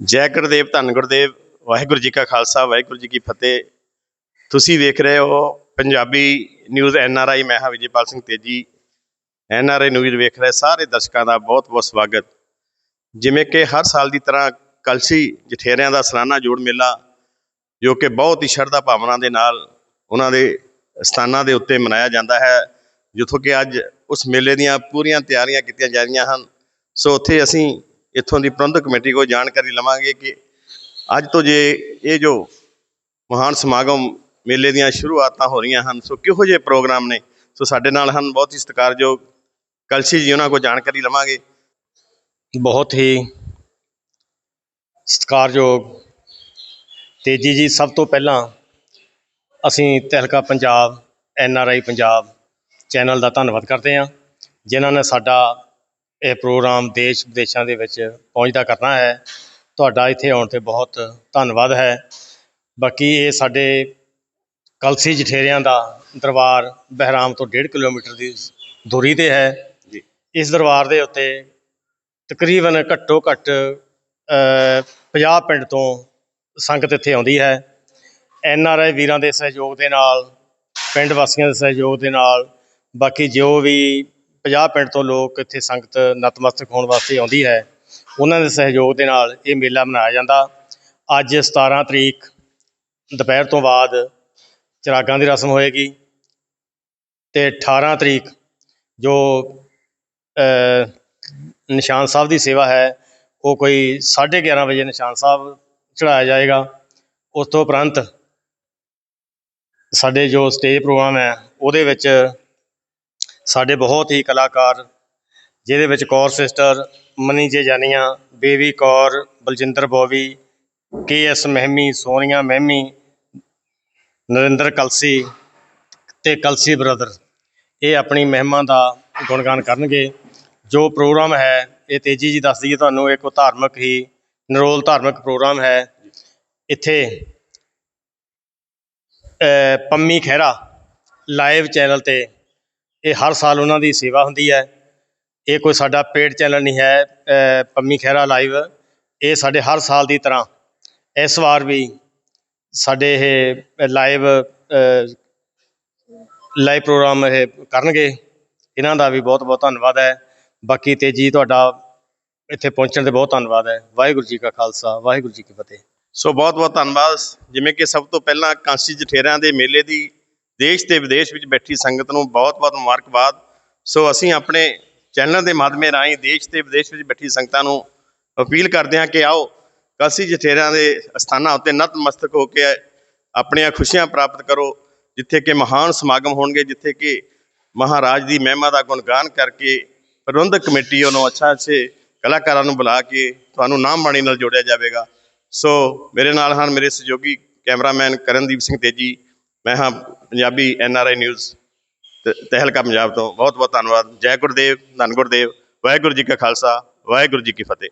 ਜੈ ਗੁਰਦੇਵ, ਧੰਨ ਗੁਰਦੇਵ, ਵਾਹਿਗੁਰੂ ਜੀ ਕਾ ਖਾਲਸਾ, ਵਾਹਿਗੁਰੂ ਜੀ ਕੀ ਫਤਿਹ। ਤੁਸੀਂ ਵੇਖ ਰਹੇ ਹੋ Punjabi news N R I, ਮੈਂ ਹਾਂ Vijaypal Singh Teji. N R I news ਵੇਖ ਰਹੇ ਸਾਰੇ ਦਰਸ਼ਕਾਂ ਦਾ ਬਹੁਤ ਬਹੁਤ ਸਵਾਗਤ। ਜਿਵੇਂ ਕਿ ਹਰ ਸਾਲ ਦੀ ਤਰ੍ਹਾਂ ਕਲਸੀ ਜਠੇਰਿਆਂ ਦਾ ਸਲਾਨਾ ਜੋੜ ਮੇਲਾ, ਜੋ ਕਿ ਬਹੁਤ ਹੀ ਸ਼ਰਧਾ ਭਾਵਨਾ ਦੇ ਨਾਲ ਉਹਨਾਂ ਦੇ ਸਥਾਨਾਂ ਦੇ ਉੱਤੇ ਮਨਾਇਆ ਜਾਂਦਾ ਹੈ, ਜਿੱਥੋਂ ਕਿ ਅੱਜ ਉਸ ਮੇਲੇ ਦੀਆਂ ਪੂਰੀਆਂ ਤਿਆਰੀਆਂ ਕੀਤੀਆਂ ਜਾ ਰਹੀਆਂ ਹਨ। ਸੋ ਉੱਥੇ ਅਸੀਂ ਇੱਥੋਂ ਦੀ ਪ੍ਰਬੰਧਕ ਕਮੇਟੀ ਕੋਲ ਜਾਣਕਾਰੀ ਲਵਾਂਗੇ ਕਿ ਅੱਜ ਤੋਂ ਜੇ ਇਹ ਜੋ ਮਹਾਨ ਸਮਾਗਮ ਮੇਲੇ ਦੀਆਂ ਸ਼ੁਰੂਆਤਾਂ ਹੋ ਰਹੀਆਂ ਹਨ, ਸੋ ਕਿਹੋ ਜਿਹੇ ਪ੍ਰੋਗਰਾਮ ਨੇ? ਸੋ ਸਾਡੇ ਨਾਲ ਹਨ ਬਹੁਤ ਹੀ ਸਤਿਕਾਰਯੋਗ ਕਲਸੀ ਜੀ, ਉਹਨਾਂ ਕੋਲ ਜਾਣਕਾਰੀ ਲਵਾਂਗੇ। ਬਹੁਤ ਹੀ ਸਤਿਕਾਰਯੋਗ ਤੇਜੀ ਜੀ, ਸਭ ਤੋਂ ਪਹਿਲਾਂ ਅਸੀਂ Tehelka Punjab, N R I Punjab channel ਦਾ ਧੰਨਵਾਦ ਕਰਦੇ ਹਾਂ, ਜਿਨ੍ਹਾਂ ਨੇ ਸਾਡਾ ਇਹ ਪ੍ਰੋਗਰਾਮ ਦੇਸ਼ ਵਿਦੇਸ਼ਾਂ ਦੇ ਵਿੱਚ ਪਹੁੰਚਦਾ ਕਰਨਾ ਹੈ। ਤੁਹਾਡਾ ਇੱਥੇ ਆਉਣ ਤੇ ਬਹੁਤ ਧੰਨਵਾਦ ਹੈ। ਬਾਕੀ ਇਹ ਸਾਡੇ ਕਲਸੀ ਜਠੇਰਿਆਂ ਦਾ ਦਰਬਾਰ ਬਹਿਰਾਮ ਤੋਂ 1.5 ਕਿਲੋਮੀਟਰ ਦੀ ਦੂਰੀ ਤੇ ਹੈ। ਇਸ ਦਰਬਾਰ ਦੇ ਉੱਤੇ ਤਕਰੀਬਨ ਘੱਟੋ ਘੱਟ ਅ, 50 ਪਿੰਡ ਤੋਂ ਸੰਗਤ ਇੱਥੇ ਆਉਂਦੀ ਹੈ। ਐਨ ਆਰ ਆਈ ਵੀਰਾਂ ਦੇ ਸਹਿਯੋਗ ਦੇ ਨਾਲ ਪਿੰਡ ਵਾਸੀਆਂ ਦੇ ਸਹਿਯੋਗ ਦੇ ਨਾਲ ਬਾਕੀ ਜੋ ਵੀ 50 ਪਿੰਡ ਤੋਂ ਲੋਕ ਇੱਥੇ ਸੰਗਤ ਨਤਮਸਤਕ ਹੋਣ ਵਾਸਤੇ ਆਉਂਦੀ ਹੈ। ਉਹਨਾਂ ਦੇ ਸਹਿਯੋਗ ਦੇ ਨਾਲ ਇਹ ਮੇਲਾ ਮਨਾਇਆ ਜਾਂਦਾ। ਅੱਜ 17 ਤਰੀਕ ਦੁਪਹਿਰ ਤੋਂ ਬਾਅਦ ਚਰਾਗਾਂ ਦੀ ਰਸਮ ਹੋਏਗੀ ਤੇ 18 ਤਰੀਕ ਜੋ ਨਿਸ਼ਾਨ ਸਾਹਿਬ ਦੀ ਸੇਵਾ ਹੈ, ਉਹ ਕੋਈ 11:30 ਵਜੇ ਨਿਸ਼ਾਨ ਸਾਹਿਬ ਚੜਾਇਆ ਜਾਏਗਾ। ਉਸ ਤੋਂ ਉਪਰੰਤ ਸਾਡੇ ਜੋ ਸਟੇਜ ਪ੍ਰੋਗਰਾਮ ਹੈ, ਉਹਦੇ ਵਿੱਚ ਸਾਡੇ ਬਹੁਤ ਹੀ ਕਲਾਕਾਰ, ਜਿਹਦੇ ਵਿੱਚ ਕੌਰ ਸਿਸਟਰ, ਮਨੀ ਜੇ ਜਾਨੀਆਂ baby Kaur, Baljinder Bovi, K S Mehmi, Sonia Mehmi, Narinder Kalsi ਤੇ ਕਲਸੀ ਬ੍ਰਦਰ। ਇਹ ਆਪਣੀ ਮਹਿਮਾ ਦਾ ਗੁਣਗਾਨ ਕਰਨਗੇ। ਜੋ ਪ੍ਰੋਗਰਾਮ ਹੈ, ਇਹ ਤੇਜੀ ਜੀ ਦੱਸ ਦਈਏ ਤੁਹਾਨੂੰ, ਇੱਕ ਧਾਰਮਿਕ ਹੀ ਨਿਰੋਲ ਧਾਰਮਿਕ ਪ੍ਰੋਗਰਾਮ ਹੈ। ਇੱਥੇ ਪੰਮੀ ਖਹਿਰਾ ਲਾਈਵ ਚੈਨਲ ਤੇ ਇਹ ਹਰ ਸਾਲ ਉਹਨਾਂ ਦੀ ਸੇਵਾ ਹੁੰਦੀ ਹੈ। ਇਹ ਕੋਈ ਸਾਡਾ ਪੇਡ ਚੈਨਲ ਨਹੀਂ ਹੈ ਪੰਮੀ ਖਹਿਰਾ ਲਾਈਵ। ਇਹ ਸਾਡੇ ਹਰ ਸਾਲ ਦੀ ਤਰ੍ਹਾਂ, ਇਸ ਵਾਰ ਵੀ ਸਾਡੇ ਇਹ ਲਾਈਵ ਲਾਈਵ ਪ੍ਰੋਗਰਾਮ ਇਹ ਕਰਨਗੇ। ਇਹਨਾਂ ਦਾ ਵੀ ਬਹੁਤ ਬਹੁਤ ਧੰਨਵਾਦ ਹੈ। ਬਾਕੀ ਤੇਜੀ ਤੁਹਾਡਾ ਇੱਥੇ ਪਹੁੰਚਣ ਤੇ ਬਹੁਤ ਧੰਨਵਾਦ ਹੈ। ਵਾਹਿਗੁਰੂ ਜੀ ਕਾ ਖਾਲਸਾ, ਵਾਹਿਗੁਰੂ ਜੀ ਕੀ ਫਤਿਹ। ਸੋ ਬਹੁਤ ਬਹੁਤ ਧੰਨਵਾਦ। ਜਿਵੇਂ ਕਿ ਸਭ ਤੋਂ ਪਹਿਲਾਂ ਕਾਂਸੀ ਜਠੇਰਿਆਂ ਦੇ ਮੇਲੇ ਦੀ ਦੇਸ਼ ਤੇ ਵਿਦੇਸ਼ ਵਿੱਚ ਬੈਠੀ ਸੰਗਤ ਨੂੰ ਬਹੁਤ ਬਹੁਤ ਮੁਬਾਰਕਬਾਦ। ਸੋ ਅਸੀਂ ਆਪਣੇ ਚੈਨਲ ਦੇ ਮਾਧਿਅਮ ਰਾਹੀਂ ਦੇਸ਼ ਤੇ ਵਿਦੇਸ਼ ਵਿੱਚ ਬੈਠੀ ਸੰਗਤਾਂ ਨੂੰ ਅਪੀਲ ਕਰਦੇ ਹਾਂ ਕਿ ਆਓ, ਕਾਸੀ ਜਠੇਰਿਆਂ ਦੇ ਅਸਥਾਨਾਂ ਉੱਤੇ ਨਤਮਸਤਕ ਹੋ ਕੇ ਆਪਣੀਆਂ ਖੁਸ਼ੀਆਂ ਪ੍ਰਾਪਤ ਕਰੋ, ਜਿੱਥੇ ਕਿ ਮਹਾਨ ਸਮਾਗਮ ਹੋਣਗੇ, ਜਿੱਥੇ ਕਿ ਮਹਾਰਾਜ ਦੀ ਮਹਿਮਾ ਦਾ ਗੁਣਗਾਨ ਕਰਕੇ ਪ੍ਰਬੰਧਕ ਕਮੇਟੀ ਵੱਲੋਂ ਅੱਛਾ ਅੱਛੇ ਕਲਾਕਾਰਾਂ ਨੂੰ ਬੁਲਾ ਕੇ ਤੁਹਾਨੂੰ ਨਾਮ ਬਾਣੀ ਨਾਲ ਜੋੜਿਆ ਜਾਵੇਗਾ। ਸੋ ਮੇਰੇ ਨਾਲ ਹਨ ਮੇਰੇ ਸਹਿਯੋਗੀ ਕੈਮਰਾਮੈਨ ਕਰਨਦੀਪ ਸਿੰਘ ਤੇਜੀ ਮੈਂ ਹਾਂ Punjabi N R I news ਤ- ਤਹਿਲਕਾ ਪੰਜਾਬ ਤੋਂ ਬਹੁਤ ਬਹੁਤ ਧੰਨਵਾਦ। ਜੈ ਗੁਰਦੇਵ, ਧੰਨ ਗੁਰਦੇਵ, ਵਾਹਿਗੁਰੂ ਜੀ ਕਾ ਖਾਲਸਾ, ਵਾਹਿਗੁਰੂ ਜੀ ਕੀ ਫਤਿਹ।